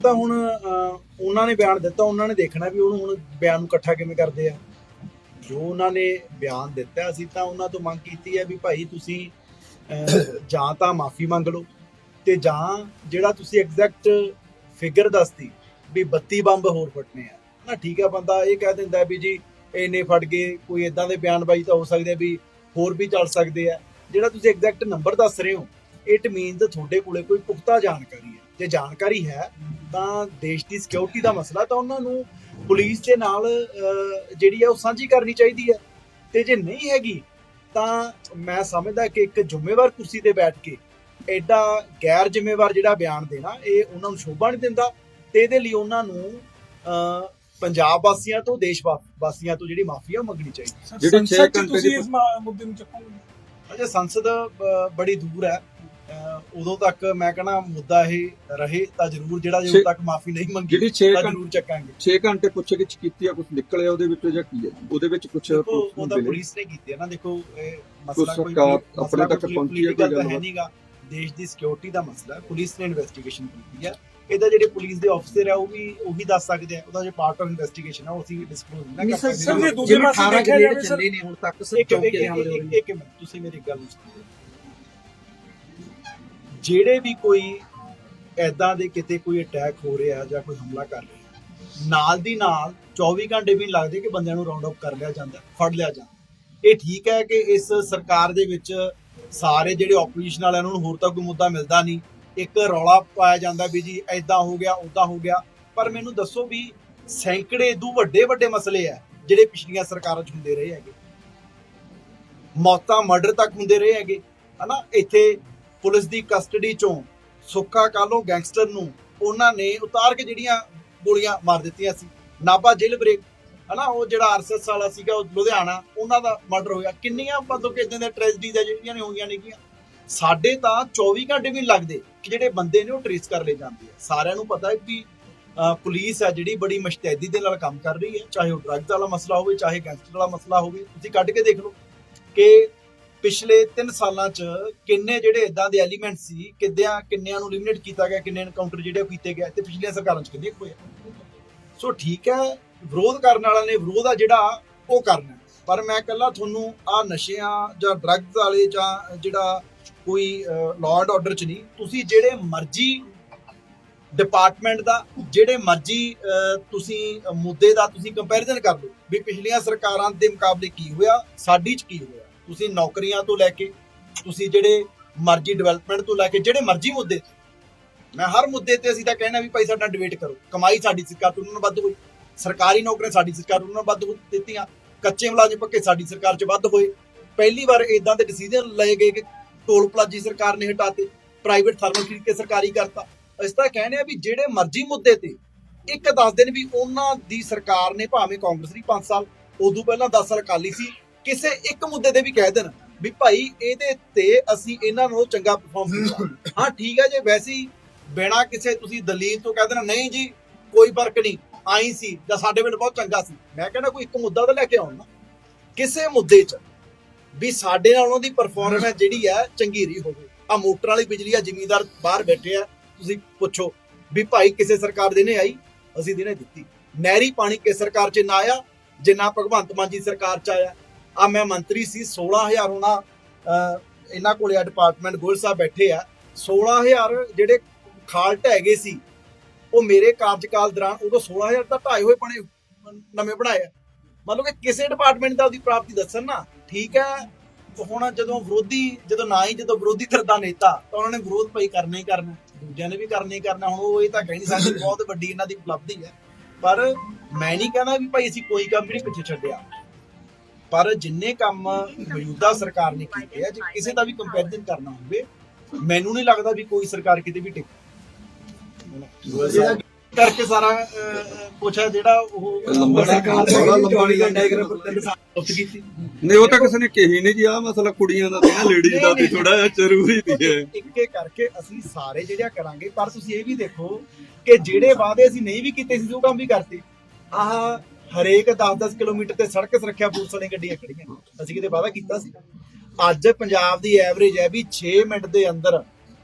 ਤਾਂ ਹੁਣ ਅਹ, ਉਹਨਾਂ ਨੇ ਬਿਆਨ ਦਿੱਤਾ ਉਹਨਾਂ ਨੇ ਦੇਖਣਾ ਵੀ ਉਹਨੂੰ ਹੁਣ ਬਿਆਨ ਨੂੰ ਇਕੱਠਾ ਕਿਵੇਂ ਕਰਦੇ ਆ। ਜੋ ਉਹਨਾਂ ਨੇ ਬਿਆਨ ਦਿੱਤਾ ਅਸੀਂ ਤਾਂ ਉਹਨਾਂ ਤੋਂ ਮੰਗ ਕੀਤੀ ਹੈ ਵੀ ਭਾਈ ਤੁਸੀਂ ਜਾਂ ਤਾਂ ਮਾਫੀ ਮੰਗ ਲਓ ਤੇ ਜਾਂ ਜਿਹੜਾ ਤੁਸੀਂ ਐਗਜ਼ੈਕਟ ਫਿਗਰ ਦੱਸਤੀ ਵੀ 32 ਬੰਬ ਹੋਰ ਫਟਨੇ ਆ। ਨਾ ਠੀਕ ਆ ਬੰਦਾ ਇਹ ਕਹਿ ਦਿੰਦਾ ਵੀ ਜੀ ਇੰਨੇ ਫਟ ਗਏ ਕੋਈ ਇਦਾਂ ਦੇ ਬਿਆਨਬਾਜ਼ੀ ਤਾਂ ਹੋ ਸਕਦੇ ਵੀ ਹੋਰ ਵੀ ਚੱਲ ਸਕਦੇ ਆ। ਜਿਹੜਾ ਤੁਸੀਂ ਐਗਜ਼ੈਕਟ ਨੰਬਰ ਦੱਸ ਰਹੇ ਹੋ ਇਟ ਮੀਨਸ ਤੁਹਾਡੇ ਕੋਲੇ ਕੋਈ ਪੁਖਤਾ ਜਾਣਕਾਰੀ ਹੈ। ਜੇ ਜਾਣਕਾਰੀ ਹੈ ਤਾਂ ਦੇਸ਼ ਦੀ ਸਿਕਿਉਰਿਟੀ ਦਾ ਮਸਲਾ ਤਾਂ ਉਹਨਾਂ ਨੂੰ ਪੁਲਿਸ ਦੇ ਨਾਲ ਜਿਹੜੀ ਹੈ ਉਹ ਸਾਂਝੀ ਕਰਨੀ ਚਾਹੀਦੀ ਹੈ ਤੇ ਜੇ ਨਹੀਂ ਹੈਗੀ ਤਾਂ ਮੈਂ ਸਮਝਦਾ ਕਿ ਇੱਕ ਜ਼ਿੰਮੇਵਾਰ ਕੁਰਸੀ ਤੇ ਬੈਠ ਕੇ ਐਡਾ ਗੈਰ ਜ਼ਿੰਮੇਵਾਰ ਜਿਹੜਾ ਬਿਆਨ ਦੇਣਾ ਇਹ ਉਹਨਾਂ ਨੂੰ ਸ਼ੋਭਾ ਨਹੀਂ ਦਿੰਦਾ ਤੇ ਇਹਦੇ ਲਈ ਉਹਨਾਂ ਨੂੰ ਅਹ, ਪੰਜਾਬ ਵਾਸੀਆਂ ਤੋਂ ਦੇਸ਼ ਵਾ- ਵਾਸੀਆਂ ਤੋਂ ਜਿਹੜੀ ਮਾਫੀ ਆ ਉਹ ਮੰਗਣੀ ਚਾਹੀਦੀ। ਜਿਹੜੇ ਛੇ ਸੰਸਦ 'ਚ ਘੰਟੇ ਤੁਸੀਂ ਦੀ- ਇਸ ਮੁੱਦੇ ਨੂੰ ਚੱਕੋਗੇ? ਅਜੇ ਸੰਸਦ ਬੜੀ ਦੂਰ ਹੈ। ਉਦੋਂ ਤੱਕ ਮੈਂ ਕਹਣਾ ਮੁੱਦਾ ਇਹ ਰਹੇ ਤਾਂ ਜ਼ਰੂਰ ਜਿਹੜਾ ਜਦੋਂ ਤੱਕ ਮਾਫੀ ਨਹੀਂ ਮੰਗੀ ਜਿਹੜੀ 6 ਤਾਂ ਘੰਟੇ ਜ਼ਰੂਰ ਚੱਕਾਂਗੇ। 6 ਘੰਟੇ ਪੁੱਛ ਗਿੱਛ ਕੀਤੀ ਆ ਕੁਝ ਨਿਕਲਿਆ ਉਹਦੇ ਵਿੱਚੋਂ ਜਾਂ ਕੀ ਹੈ ਉਹਦੇ ਵਿੱਚ ਕੁਝ ਉਹ ਤਾਂ ਪੁਲਿਸ ਨੇ ਕੀਤੀ ਹੈ ਨਾ ਦੇਖੋ ਇਹ ਮਸਲਾ ਕੋਈ ਆਪਣੇ ਤੱਕ ਕੋਈ ਪਹੁੰਚੀ ਹੈ ਕੋਈ ਹੈ ਗੱਲਬਾਤ? ਨਹੀਂਗਾ। ਦੇਸ਼ ਦੀ ਸਿਕਿਉਰਿਟੀ ਦਾ ਮਸਲਾ ਹੈ ਪੁਲਿਸ ਨੇ ਇਨਵੈਸਟੀਗੇਸ਼ਨ ਕੀਤੀ ਹੈ। ਇਹਦਾ ਜਿਹੜੇ ਪੁਲਿਸ ਦੇ ਅਫਸਰ ਆ ਉਹ ਵੀ ਉਹੀ ਦੱਸ ਸਕਦੇ ਆ ਉਹਦਾ ਜੇ ਪਾਰਟ ਆਫ ਇਨਵੈਸਟੀਗੇਸ਼ਨ ਆ ਉਹ ਅਸੀਂ ਡਿਸਕਲੋਜ਼ ਨਹੀਂ ਨਾ ਕਰ ਸਰ, ਸਕਦੇ। ਜੇ ਦੂਜੇ ਪਾਸੇ ਦੇਖਿਆ ਜਾਵੇ ਸਰ। ਚੱਲੇ ਨੇ ਹੁਣ ਤੱਕ ਇੱਕ ਇੱਕ- ਇੱਕ- ਇੱਕ- ਇੱਕ ਮਿੰਟ ਤੁਸੀਂ ਮੇਰੀ ਗੱਲ ਸੁਣੋ। ਜਿਹੜੇ ਵੀ ਕੋਈ ਐਦਾਂ ਦੇ ਕਿਤੇ ਕੋਈ ਅਟੈਕ ਹੋ ਰਿਹਾ ਜਾਂ ਕੋਈ ਹਮਲਾ ਕਰ ਰਿਹਾ, ਨਾਲ ਦੀ ਨਾਲ 24 ਘੰਟੇ ਵੀ ਲੱਗਦੇ ਕਿ ਬੰਦਿਆਂ ਨੂੰ ਰਾਉਂਡ ਅਪ ਕਰ ਲਿਆ ਜਾਂਦਾ, ਫੜ ਲਿਆ ਜਾਂਦਾ। ਇਹ ਠੀਕ ਹੈ ਕਿ ਇਸ ਸਰਕਾਰ ਦੇ ਵਿੱਚ ਸਾਰੇ ਜਿਹੜੇ ਆਪੋਜੀਸ਼ਨ ਵਾਲਿਆਂ ਨੂੰ ਹੋਰ ਤਾਂ ਕੋਈ ਮੁੱਦਾ ਮਿਲਦਾ ਨਹੀਂ ਇੱਕ ਰੌਲਾ ਪਾਇਆ ਜਾਂਦਾ ਵੀ ਜੀ ਐਦਾਂ ਹੋ ਗਿਆ ਉਦਾਂ ਹੋ ਗਿਆ, ਪਰ ਮੈਨੂੰ ਦੱਸੋ ਵੀ ਸੈਂਕੜੇ ਦੂ ਵੱਡੇ ਵੱਡੇ ਮਸਲੇ ਆ ਜਿਹੜੇ ਪਿਛਲੀਆਂ ਸਰਕਾਰਾਂ 'ਚ ਹੁੰਦੇ ਰਹੇ ਹੈਗੇ। ਮੌਤਾਂ ਮਰਡਰ ਤੱਕ ਹੁੰਦੇ ਰਹੇ ਹੈਗੇ। ਹਨਾ, ਇੱਥੇ ਪੁਲਿਸ ਦੀ ਕਸਟਡੀ ਚੋਂ ਸੁੱਖਾ ਕਾਲੋਂ ਗੈਂਗਸਟਰ ਨੂੰ ਉਹਨਾਂ ਨੇ ਉਤਾਰ ਕੇ ਜਿਹੜੀਆਂ ਗੋਲੀਆਂ ਮਾਰ ਦਿੱਤੀਆਂ ਸੀ। ਨਾਭਾ ਜੇਲ੍ਹ ਬ੍ਰੇਕ, ਹਨਾ, ਉਹ ਜਿਹੜਾ ਆਰਐਸਐਸ ਵਾਲਾ ਸੀਗਾ, ਉਹ ਲੁਧਿਆਣਾ, ਉਹਨਾਂ ਦਾ ਮਰਡਰ ਹੋਇਆ। ਕਿੰਨੀਆਂ ਮਤਲਬ ਕਿ ਇਦਾਂ ਦੀਆਂ ਟ੍ਰੈਜਡੀਜ਼ ਆ ਜਿਹੜੀਆਂ ਨੇ ਹੋਈਆਂ ਨੇਗੀਆਂ। ਸਾਡੇ ਤਾਂ 24 ਘੰਟੇ ਵੀ ਨੀ ਲੱਗਦੇ ਕਿ ਜਿਹੜੇ ਬੰਦੇ ਨੇ ਉਹ ਟ੍ਰੇਸ ਕਰ ਲਏ ਜਾਂਦੇ ਆ। ਸਾਰਿਆਂ ਨੂੰ ਪਤਾ ਹੈ ਕਿ ਪੁਲਿਸ ਹੈ ਜਿਹੜੀ ਬੜੀ ਮੁਸ਼ਤੈਦੀ ਦੇ ਨਾਲ ਕੰਮ ਕਰ ਰਹੀ ਹੈ। ਚਾਹੇ ਉਹ ਡਰੱਗਸ ਵਾਲਾ ਮਸਲਾ ਹੋਵੇ, ਚਾਹੇ ਗੈਂਗਸਟਰ ਵਾਲਾ ਮਸਲਾ ਹੋਵੇ। ਤੁਸੀਂ ਕੱਢ ਕੇ ਦੇਖ ਲਓ ਕਿ ਪਿਛਲੇ 3 ਸਾਲਾਂ ਚ ਕਿੰਨੇ ਜਿਹੜੇ ਇਦਾਂ ਦੇ ਐਲੀਮੈਂਟ ਸੀ, ਕਿੱਦਿਆਂ ਕਿੰਨਿਆਂ ਨੂੰ ਐਲੀਮੀਨੇਟ ਕੀਤਾ ਗਿਆ, ਕਿੰਨੇ ਐਨਕਾਊਂਟਰ ਜਿਹੜੇ ਉਹ ਕੀਤੇ ਗਏ ਤੇ ਪਿਛਲੀਆਂ ਸਰਕਾਰਾਂ ਚ ਕਿੰਨੇ ਹੋਏ ਸੋ ਠੀਕ ਹੈ, ਵਿਰੋਧ ਕਰਨ ਵਾਲਿਆਂ ਨੇ ਵਿਰੋਧ ਆ ਜਿਹੜਾ, ਉਹ ਕਰਨਾ ਪਰ ਮੈਂ ਕੱਲਾ ਤੁਹਾਨੂੰ ਆ ਨਸ਼ਿਆਂ ਜਾਂ ਡਰੱਗਸ ਵਾਲੇ ਜਾਂ ਜਿਹੜਾ ਕੋਈ ਲਾਅ ਐਂਡ ਆਰਡਰ ਚ ਨਹੀਂ, ਤੁਸੀਂ ਜਿਹੜੇ ਮਰਜ਼ੀ ਡਿਪਾਰਟਮੈਂਟ ਦਾ, ਜਿਹੜੇ ਮਰਜ਼ੀ ਤੁਸੀਂ ਮੁੱਦੇ ਦਾ ਤੁਸੀਂ ਕੰਪੈਰੀਜ਼ਨ ਕਰ ਲਓ ਵੀ ਪਿਛਲੀਆਂ ਸਰਕਾਰਾਂ ਦੇ ਮੁਕਾਬਲੇ ਕੀ ਹੋਇਆ, ਸਾਡੀ ਚ ਕੀ ਹੋਇਆ। ਤੁਸੀਂ ਨੌਕਰੀਆਂ ਤੋਂ ਲੈ ਕੇ, ਤੁਸੀਂ ਜਿਹੜੇ ਮਰਜ਼ੀ ਡਿਵੈਲਪਮੈਂਟ ਤੋਂ ਲੈ ਕੇ, ਜਿਹੜੇ ਮਰਜ਼ੀ ਮੁੱਦੇ। ਮੈਂ ਹਰ ਮੁੱਦੇ ਤੇ ਅਸੀਂ ਤਾਂ ਕਹਿਣਾ ਵੀ ਭਾਈ ਸਾਡਾ ਡਿਬੇਟ ਕਰੋ। ਕਮਾਈ ਸਾਡੀ ਸਰਕਾਰ ਤੋਂ ਉਹਨਾਂ ਨੂੰ ਵੱਧ ਹੋਈ। ਸਰਕਾਰੀ ਨੌਕਰੀਆਂ ਸਾਡੀ ਸਰਕਾਰ ਉਹਨਾਂ ਨੂੰ ਵੱਧ ਦਿੱਤੀਆਂ। ਕੱਚੇ ਮੁਲਾਜ਼ਮ ਪੱਕੇ ਸਾਡੀ ਸਰਕਾਰ 'ਚ ਵੱਧ ਹੋਏ। ਪਹਿਲੀ ਵਾਰ ਇਦਾਂ ਦੇ ਡਿਸੀਜਨ ਲਏ ਗਏ ਕਿ ਟੋਲ ਪਲਾਜੀ ਸਰਕਾਰ ਨੇ ਹਟਾਤੇ ਪ੍ਰਾਈਵੇਟ ਥਰਮਲ ਖਰੀਦ ਕੇ ਸਰਕਾਰੀ ਕਰਤਾ। ਅਸੀਂ ਤਾਂ ਕਹਿੰਦੇ ਆ ਵੀ ਜਿਹੜੇ ਮਰਜ਼ੀ ਮੁੱਦੇ ਤੇ ਇੱਕ ਦੱਸ ਦਿਨ ਵੀ ਉਹਨਾਂ ਦੀ ਸਰਕਾਰ ਨੇ, ਭਾਵੇਂ ਕਾਂਗਰਸ ਦੀ 5 ਸਾਲ, ਉਦੋਂ ਪਹਿਲਾਂ 10 ਸਾਲ ਅਕਾਲੀ ਸੀ ਕਿਸੇ ਇੱਕ ਮੁੱਦੇ ਤੇ ਵੀ ਕਹਿ ਦੇਣ ਵੀ ਭਾਈ ਇਹਦੇ ਤੇ ਅਸੀਂ ਇਹਨਾਂ ਨੂੰ ਚੰਗਾ ਪਰਫਾਰਮ ਕੀਤਾ। ਹਾਂ ਠੀਕ ਹੈ ਜੇ ਵੈਸੇ ਬਿਨਾਂ ਕਿਸੇ ਤੁਸੀਂ ਦਲੀਲ ਤੋਂ ਕਹਿ ਦੇਣਾ ਨਹੀਂ ਜੀ ਕੋਈ ਫ਼ਰਕ ਨਹੀਂ ਆਈ ਸੀ ਜਾਂ ਸਾਡੇ ਵੇਲੇ ਬਹੁਤ ਚੰਗਾ ਸੀ। ਮੈਂ ਕਹਿੰਦਾ ਕੋਈ ਇੱਕ ਮੁੱਦਾ ਤਾਂ ਲੈ ਕੇ ਆਉਣ ਨਾ। ਕਿਸੇ ਮੁੱਦੇ 'ਚ ਵੀ ਸਾਡੇ ਨਾਲ ਉਹਨਾਂ ਦੀ ਪਰਫਾਰਮੈਂਸ ਜਿਹੜੀ ਹੈ ਚੰਗੀ ਰਹੀ ਹੋਵੇ। ਆ ਮੋਟਰਾਂ ਵਾਲੀ ਬਿਜਲੀ ਆ ਜ਼ਿਮੀਂਦਾਰ ਬਾਹਰ ਬੈਠੇ ਆ ਤੁਸੀਂ ਪੁੱਛੋ ਵੀ ਭਾਈ ਕਿਸੇ ਸਰਕਾਰ ਦੇ ਨੇ ਆਈ? ਅਸੀਂ ਦਿਨੇ ਦਿੱਤੀ। ਨਹਿਰੀ ਪਾਣੀ ਕਿਸ ਸਰਕਾਰ 'ਚ ਨਾ ਆਇਆ ਜਿੰਨਾ ਭਗਵੰਤ ਮਾਨ ਜੀ ਸਰਕਾਰ 'ਚ ਆਇਆ। ਆ ਮੈਂ ਮੰਤਰੀ ਸੀ 16000 ਉਹਨਾਂ ਅਹ, ਇਹਨਾਂ ਕੋਲੇ ਆ ਡਿਪਾਰਟਮੈਂਟ ਗੋਲ ਸਾਹਿਬ ਬੈਠੇ ਆ। 16000 ਜਿਹੜੇ ਖਾਲਟ ਹੈਗੇ ਸੀ ਉਹ ਮੇਰੇ ਕਾਰਜਕਾਲ ਦੌਰਾਨ ਉਦੋਂ 16000 ਤਾਂ ਢਾਏ ਹੋਏ ਬਣੇ ਨਵੇਂ ਬਣਾਏ ਮਤਲਬ ਕਿ ਕਿਸੇ ਡਿਪਾਰਟਮੈਂਟ ਦਾ ਉਹਦੀ ਪ੍ਰਾਪਤੀ ਦੱਸਣ ਨਾ ਠੀਕ ਹੈ ਹੁਣ ਜਦੋਂ ਵਿਰੋਧੀ ਜਦੋਂ ਨਾ ਹੀ ਜਦੋਂ ਵਿਰੋਧੀ ਧਿਰ ਦਾ ਨੇਤਾ ਤਾਂ ਉਹਨਾਂ ਨੇ ਵਿਰੋਧ ਭਾਈ ਕਰਨਾ ਹੀ ਕਰਨਾ ਦੂਜਿਆਂ ਨੇ ਵੀ ਕਰਨਾ ਹੀ ਕਰਨਾ ਹੁਣ ਉਹ ਇਹ ਤਾਂ ਕਹਿ ਨਹੀਂ ਸਕਦੇ ਬਹੁਤ ਵੱਡੀ ਇਹਨਾਂ ਦੀ ਉਪਲਬਧੀ ਹੈ। ਪਰ ਮੈਂ ਨਹੀਂ ਕਹਿੰਦਾ ਵੀ ਭਾਈ ਅਸੀਂ ਕੋਈ ਕੰਮ ਨਹੀਂ ਪਿੱਛੇ ਛੱਡਿਆ। ਪਰ ਜਿੰਨੇ ਕੰਮ ਮੌਜੂਦਾ ਸਰਕਾਰ ਨੇ ਕੀਤੇ ਆ ਜੇ ਕਿਸੇ ਦਾ ਵੀ ਕੰਪੈਰੀਜ਼ਨ ਕਰਨਾ ਹੋਵੇ ਮੈਨੂੰ ਨਹੀਂ ਲੱਗਦਾ ਵੀ ਕੋਈ ਸਰਕਾਰ ਕਿਤੇ ਵੀ ਟਿਕ ਕਰਕੇ ਸਾਰਾ ਹੈ ਜਿਹੜਾ ਉਹ ਲੰਬਾ ਸਰਕਾਰ ਬੜਾ ਲੰਬਾ ਦਾ ਡਾਇਗਰਾਮ ਪਰ ਤਿੰਨ ਸਾਲ ਉਤ ਕੀਤੀ। ਨਹੀਂ ਉਹ ਤਾਂ ਕਿਸੇ ਨੇ ਕਹੀ ਨਹੀਂ ਜੀ ਆ ਮਸਲਾ ਕੁੜੀਆਂ ਦਾ ਤੇ ਨਾ ਲੇਡੀਜ਼ ਦਾ ਵੀ ਥੋੜਾ ਜਿਹਾ ਜ਼ਰੂਰੀ ਦੀ ਹੈ। ਇੱਕ ਇੱਕ ਕਰਕੇ ਅਸੀਂ ਸਾਰੇ ਜਿਹੜਿਆ ਕਰਾਂਗੇ ਪਰ ਤੁਸੀਂ ਇਹ ਵੀ ਦੇਖੋ ਕਿ ਜਿਹੜੇ ਵਾਅਦੇ ਅਸੀਂ ਨਹੀਂ ਵੀ ਕੀਤੇ ਸੀ ਉਹ ਕੰਮ ਵੀ ਕਰਤੇ। ਆਹ ਹਰੇਕ 10-10 ਕਿਲੋਮੀਟਰ ਤੇ ਸੜਕ ਸੁਰੱਖਿਆ ਪੁਲਿਸ ਵਾਲੀਆਂ ਗੱਡੀਆਂ ਖੜੀਆਂ। ਅਸੀਂ ਕਿਤੇ ਵਾਅਦਾ ਕੀਤਾ ਸੀ। ਅੱਜ ਪੰਜਾਬ ਦੀ ਐਵਰੇਜ ਹੈ ਵੀ 6 ਮਿੰਟ ਦੇ ਅੰਦਰ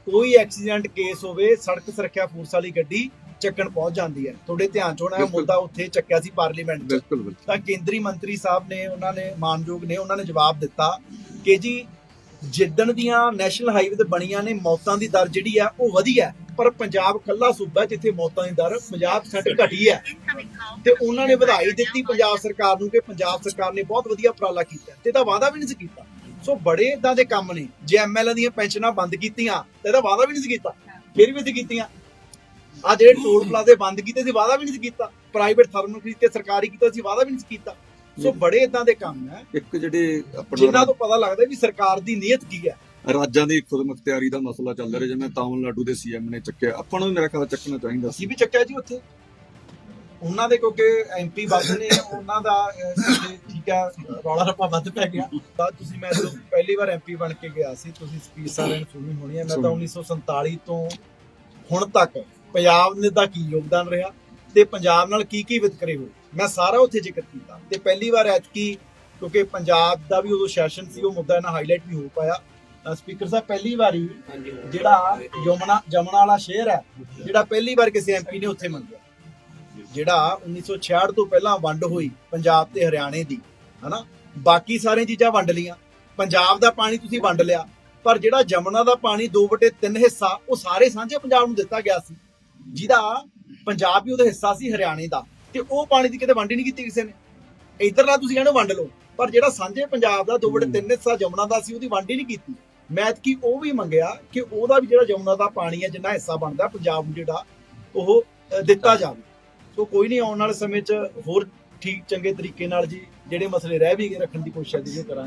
ਕੋਈ ਐਕਸੀਡੈਂਟ ਕੇਸ ਹੋਵੇ ਸੜਕ ਸੁਰੱਖਿਆ ਫੋਰਸ ਵਾਲੀ ਗੱਡੀ ਚੱਕਣ ਪਹੁੰਚ ਜਾਂਦੀ ਹੈ। ਤੁਹਾਡੇ ਧਿਆਨ ਚ ਹੋਣਾ। ਮੁੱਦਾ ਉੱਥੇ ਚੱਕਿਆ ਸੀ ਪਾਰਲੀਮੈਂਟ 'ਚ। ਤਾਂ ਕੇਂਦਰੀ ਮੰਤਰੀ ਸਾਹਿਬ ਨੇ ਉਹਨਾਂ ਨੇ ਮਾਨਯੋਗ ਨੇ ਉਹਨਾਂ ਨੇ ਜਵਾਬ ਦਿੱਤਾ ਕਿ ਜੀ ਜਿੱਦਣ ਦੀਆਂ ਨੈਸ਼ਨਲ ਹਾਈਵੇ ਤੇ ਬਣੀਆਂ ਨੇ ਮੌਤਾਂ ਦੀ ਦਰ ਜਿਹੜੀ ਆ, ਉਹ ਵਧੀ ਹੈ ਪਰ ਪੰਜਾਬ ਕੱਲਾ ਸੂਬਾ ਜਿੱਥੇ ਮੌਤਾਂ ਦੀ ਦਰ 50% ਘਟੀ ਹੈ ਤੇ ਉਹਨਾਂ ਨੇ ਵਧਾਈ ਦਿੱਤੀ ਪੰਜਾਬ ਸਰਕਾਰ ਨੂੰ ਕਿ ਪੰਜਾਬ ਸਰਕਾਰ ਨੇ ਬਹੁਤ ਵਧੀਆ ਉਪਰਾਲਾ ਕੀਤਾ। ਤੇ ਇਹਦਾ ਵਾਅਦਾ ਵੀ ਨਹੀਂ ਸੀ ਕੀਤਾ। ਸੋ ਬੜੇ ਇਦਾਂ ਦੇ ਕੰਮ ਨੇ। ਜੇ ਐਮਐਲਏ ਦੀਆਂ ਪੈਨਸ਼ਨਾਂ ਬੰਦ ਕੀਤੀਆਂ, ਤੇ ਇਹਦਾ ਵਾਅਦਾ ਵੀ ਨਹੀਂ ਸੀ ਕੀਤਾ। ਫਿਰ ਵੀ ਸੀ ਕੀਤੀਆਂ। ਆ ਜਿਹੜੇ ਟੋਲ ਪਲਾਜ਼ੇ ਬੰਦ ਕੀਤੇ ਸੀ ਵਾਅਦਾ ਵੀ ਨਹੀਂ ਸੀ ਕੀਤਾ। ਪ੍ਰਾਈਵੇਟ ਥਰਮਲ ਖਰੀਦ ਕੇ ਸਰਕਾਰੀ ਕੀਤਾ ਸੀ ਵਾਅਦਾ ਵੀ ਨਹੀਂ ਸੀ ਕੀਤਾ। ਸੋ ਬੜੇ ਇਦਾਂ ਦੇ ਕੰਮ ਹੈ। ਇੱਕ ਜਿਹੜੇ ਜਿਨ੍ਹਾਂ ਆਪਣਾ ਤੋਂ ਪਤਾ ਲੱਗਦਾ ਵੀ ਸਰਕਾਰ ਦੀ ਨੀਅਤ ਕੀ ਹੈ। ਰਾਜਾਂ ਦੀ ਖੁਦ ਮੁਖਤਿਆਰੀ ਦਾ ਮਸਲਾ ਚੱਲ ਰਿਹਾ ਜਿਵੇਂ ਤਾਮਿਲਨਾਡੂ ਦੇ ਸੀਐਮ ਨੇ ਚੱਕਿਆ। ਆਪਾਂ ਨੂੰ ਮੇਰਾ ਖਿਆਲ ਚੱਕਣਾ ਚਾਹੀਦਾ ਸੀ। ਵੀ ਚੱਕਿਆ ਜੀ ਉੱਥੇ। ਉਹਨਾਂ ਦੇ ਕਿਉਂਕਿ ਐਮਪੀ ਵੱਧ ਨੇ ਉਹਨਾਂ ਦਾ ਠੀਕ ਆ ਰੌਲਾ ਰੱਪਾ ਵੱਧ ਪੈ ਗਿਆ। ਤਾਂ ਤੁਸੀਂ ਮੈਂ ਜਦੋਂ ਪਹਿਲੀ ਵਾਰ ਐਮਪੀ ਬਣ ਕੇ ਗਿਆ ਸੀ ਤੁਸੀਂ ਸਪੀਚ ਸਾਰਿਆਂ ਨੇ ਸੁਣੀ ਹੋਣੀ ਹੈ। ਮੈਂ ਤਾਂ 1947 ਤੋਂ ਹੁਣ ਤੱਕ ਪੰਜਾਬ ਨੇ ਦਾ ਕੀ ਯੋਗਦਾਨ ਰਿਹਾ? ਤੇ ਪੰਜਾਬ ਨਾਲ ਕੀ ਕੀ ਵਿਤਕਰੇ ਹੋਏ? ਮੈਂ ਸਾਰਾ ਉੱਥੇ ਜ਼ਿਕਰ ਕੀਤਾ। ਤੇ ਪਹਿਲੀ ਵਾਰ ਐਤਕੀ ਕਿਉਂਕਿ ਪੰਜਾਬ ਦਾ ਵੀ ਉਦੋਂ ਸੈਸ਼ਨ ਸੀ ਉਹ ਮੁੱਦਾ ਇਹਨਾਂ ਹਾਈਲਾਈਟ ਨਹੀਂ ਹੋ ਪਾਇਆ। ਸਪੀਕਰ ਸਾਹਿਬ ਪਹਿਲੀ ਵਾਰੀ ਜਿਹੜਾ ਯਮਨਾ ਜਮਨਾ ਵਾਲਾ ਸ਼ਹਿਰ ਹੈ ਜਿਹੜਾ ਪਹਿਲੀ ਵਾਰ ਕਿਸੇ ਐਮਪੀ ਨੇ ਉੱਥੇ ਮੰਗਿਆ। ਜਿਹੜਾ 1966 ਤੋਂ ਪਹਿਲਾਂ ਵੰਡ ਹੋਈ ਪੰਜਾਬ ਤੇ ਹਰਿਆਣੇ ਦੀ ਹਨਾ? ਬਾਕੀ ਸਾਰੀਆਂ ਚੀਜ਼ਾਂ ਵੰਡ ਲੀਆਂ ਪੰਜਾਬ ਦਾ ਪਾਣੀ ਤੁਸੀਂ ਵੰਡ ਲਿਆ। ਪਰ ਜਿਹੜਾ ਜਮਨਾ ਦਾ ਪਾਣੀ 2/3 ਹਿੱਸਾ ਉਹ ਸਾਰੇ ਸਾਂਝੇ ਪੰਜਾਬ ਨੂੰ ਦਿੱਤਾ ਗਿਆ ਸੀ। ਜਿਹਦਾ ਪੰਜਾਬ ਵੀ ਉਹਦਾ ਹਿੱਸਾ ਸੀ ਹਰਿਆਣੇ ਦਾ ਤੇ ਉਹ ਪਾਣੀ ਦੀ ਕਿਤੇ ਵੰਡ ਹੀ ਨਹੀਂ ਕੀਤੀ ਕਿਸੇ ਨੇ। ਇਧਰਲਾ ਤੁਸੀਂ ਇਹਨੂੰ ਵੰਡ ਲਓ ਪਰ ਜਿਹੜਾ ਸਾਂਝੇ ਪੰਜਾਬ ਦਾ 2/3 ਹਿੱਸਾ ਜਮਨਾ ਦਾ ਸੀ ਉਹਦੀ ਵੰਡ ਹੀ ਨਹੀਂ ਕੀਤੀ। ਮੈਂ ਕੀ ਉਹ ਵੀ ਮੰਗਿਆ ਕਿ ਉਹਦਾ ਵੀ ਜਿਹੜਾ ਜਮਨਾ ਦਾ ਪਾਣੀ ਹੈ ਜਿੰਨਾ ਹਿੱਸਾ ਬਣਦਾ ਪੰਜਾਬ ਨੂੰ ਜਿਹੜਾ ਉਹ ਦਿੱਤਾ ਜਾਵੇ। ਸੋ ਕੋਈ ਨਹੀਂ ਆਉਣ ਵਾਲੇ ਸਮੇਂ 'ਚ ਹੋਰ ਠੀਕ ਚੰਗੇ ਤਰੀਕੇ ਨਾਲ ਜੀ ਜਿਹੜੇ ਮਸਲੇ ਰਹਿ ਵੀ ਗਏ ਰੱਖਣ ਦੀ ਕੋਸ਼ਿਸ਼ ਜੀ ਉਹ ਕਰਾਂਗੇ।